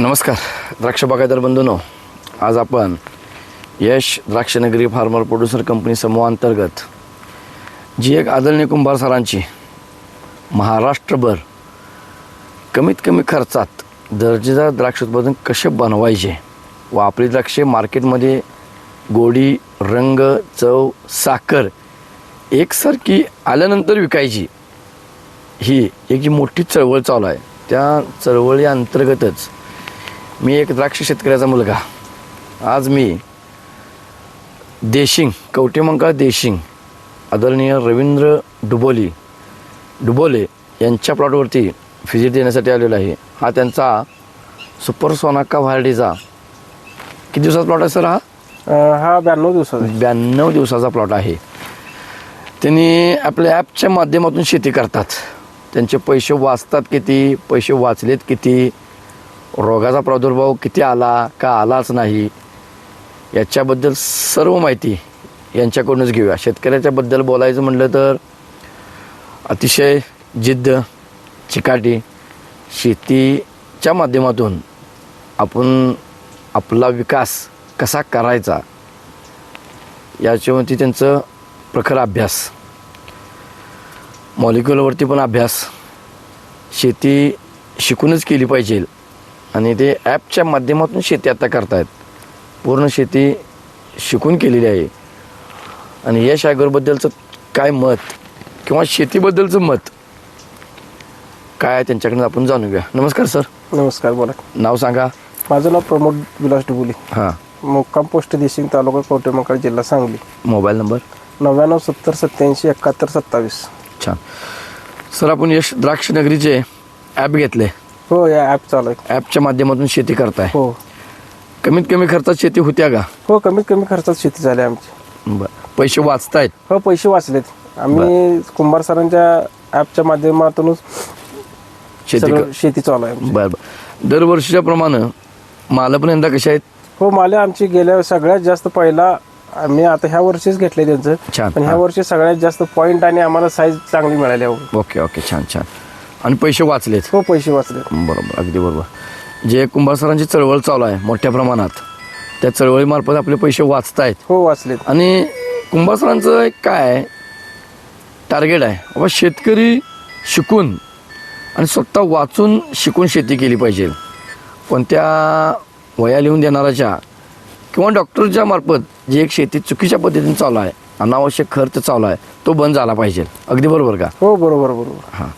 नमस्कार द्राक्ष बागायदार बंधूनो. आज आपण Yash Drakshnagari farmer producer company समूहांतर्गत जी एक आदरणीय कुंभार सरांची महाराष्ट्रभर कमीत कमी खर्चात दर्जेदार द्राक्ष उत्पादन कसे बनवायचे व आपली द्राक्षे मार्केटमध्ये गोडी रंग चव साखर एकसारखी आल्यानंतर विकायची ही एक जी मोठी चळवळ चालू आहे. त्या चळवळी अंतर्गतच मी एक द्राक्ष शेतकऱ्याचा मुलगा. आज मी देशिंग कवटेमंकाळ देशिंग आदरणीय रवींद्र डुबोली डुबोले यांच्या प्लॉटवरती व्हिजिट देण्यासाठी आलेलो आहे. हा त्यांचा सुपर सोनाका व्हायडीचा किती दिवसाचा प्लॉट आहे सर हा? हा ब्याण्णव दिवसाचा आहे. ब्याण्णव दिवसाचा प्लॉट आहे. त्यांनी आपल्या ॲपच्या माध्यमातून शेती करतात. त्यांचे पैसे वाचतात किती पैसे वाचलेत किती रोगाचा प्रादुर्भाव किती आला का आलाच नाही याच्याबद्दल सर्व माहिती यांच्याकडूनच घेऊया. शेतकऱ्याच्याबद्दल बोलायचं म्हटलं तर अतिशय जिद्द चिकाटी शेतीच्या माध्यमातून आपण आपला विकास कसा करायचा याच्यावरती त्यांचं प्रखर अभ्यास. मॉलिक्युलवरती पण अभ्यास. शेती शिकूनच केली पाहिजे. आणि ते ॲपच्या माध्यमातून शेती आता करतायत. पूर्ण शेती शिकून केलेली आहे. आणि या शागरबद्दलचं काय मत किंवा शेतीबद्दलचं मत काय आहे त्यांच्याकडून आपण जाणून घ्या नमस्कार सर. नमस्कार बोला. नाव सांगा. माझं नाव प्रमोद विलास डुबुली. हां. मुक्काम पोस्ट देशिंग तालुका कवटेमंकाळ जिल्हा सांगली. Mobile number? नव्याण्णव सत्तर सत्याऐंशी एकाहत्तर सत्तावीस. छान. सर आपण यश द्राक्ष नगरीचे ॲप घेतले. हो या ॲप चालू आहे. ॲपच्या माध्यमातून शेती करताय? हो. कमीत कमी खर्चात शेती होत्या का? हो कमीत कमी खर्चात शेती झाली आमची. बरं. पैसे वाचतायत? हो पैसे वाचलेत. आम्ही कुंभार सरांच्या ॲपच्या माध्यमातूनच शेती सगळं कर शेती चालू आहे आमची. बरं बरं. दरवर्षीच्या प्रमाणे माल पण यंदा कशा आहेत? हो माले आमची गेल्या सगळ्यात जास्त पहिला आम्ही आता ह्या वर्षीच घेतले त्यांचं. छान, पण ह्या हा. वर्षी सगळ्यात जास्त पॉईंट आणि आम्हाला साईज चांगली मिळाली हो ओके ओके. छान छान. आणि पैसे वाचलेत. हो पैसे वाचले बरोबर अगदी बरोबर. जे कुंभार सरांची चळवळ चालू आहे मोठ्या प्रमाणात त्या चळवळीमार्फत आपले पैसे वाचतायत. हो वाचलेत. आणि कुंभार सरांचं एक काय टार्गेट आहे बाबा शेतकरी शिकून आणि स्वतः वाचून शिकून शेती केली पाहिजे. कोणत्या वया लिहून देणाऱ्याच्या किंवा डॉक्टरच्या मार्फत जी एक शेती चुकीच्या पद्धतीने चालू आहे अनावश्यक खर्च चालू आहे तो बंद झाला पाहिजे. अगदी बरोबर का? हो बरोबर बरोबर. हां.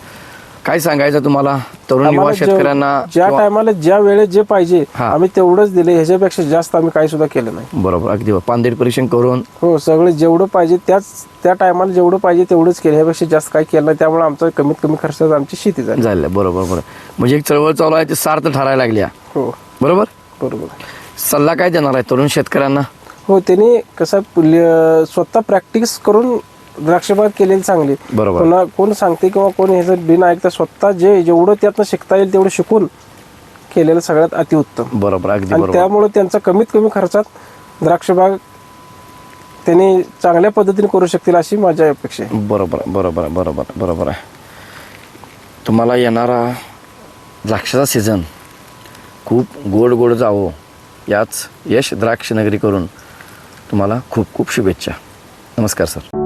काय सांगायचं तुम्हाला? तरुण युवा आम्हाला जे- शेतकऱ्यांना ज्या किंवा- टायमाला ज्या वेळेत जे पाहिजे हा. आम्ही तेवढंच दिले. ह्याच्यापेक्षा जास्त आम्ही काही सुद्धा केलं नाही. बरोबर. अगदी बरोबर. पानदेट परीक्षण करून हो सगळं जेवढं पाहिजे त्याच त्या टायमाला जेवढं पाहिजे तेवढंच केलं. ह्यापेक्षा जास्त काही केलं नाही. त्यामुळे आमचं कमीत कमी खर्चात आमची शेती झाली. बरोबर बरोबर. म्हणजे एक चळवळ चालू आहे ते सार्थ ठरायला लागल्या हो. बरोबर? बरोबर. सल्ला काय देणार आहे तरुण शेतकऱ्यांना? हो त्यांनी कसं पुल्य- स्वतः प्रॅक्टिस करून द्राक्षबाग केलेली चांगली. बरोबर. पुन्हा कोण सांगते किंवा कोण ह्याचं बिन ऐकता स्वतः जे जेवढं त्यातनं शिकता येईल तेवढं शिकून केलेलं सगळ्यात अतिउत्तम. बरोबर अगदी आणि बरोबर. त्यामुळे त्यांचा कमीत कमी खर्चात द्राक्षबाग त्यांनी चांगल्या पद्धतीने करू शकतील अशी माझी अपेक्षा आहे. बरोबर बरोबर बरोबर बरोबर आहे. तुम्हाला येणारा द्राक्षाचा सीझन खूप गोड गोड जावो याच यश द्राक्ष नगरी करून तुम्हाला खूप खूप शुभेच्छा. नमस्कार सर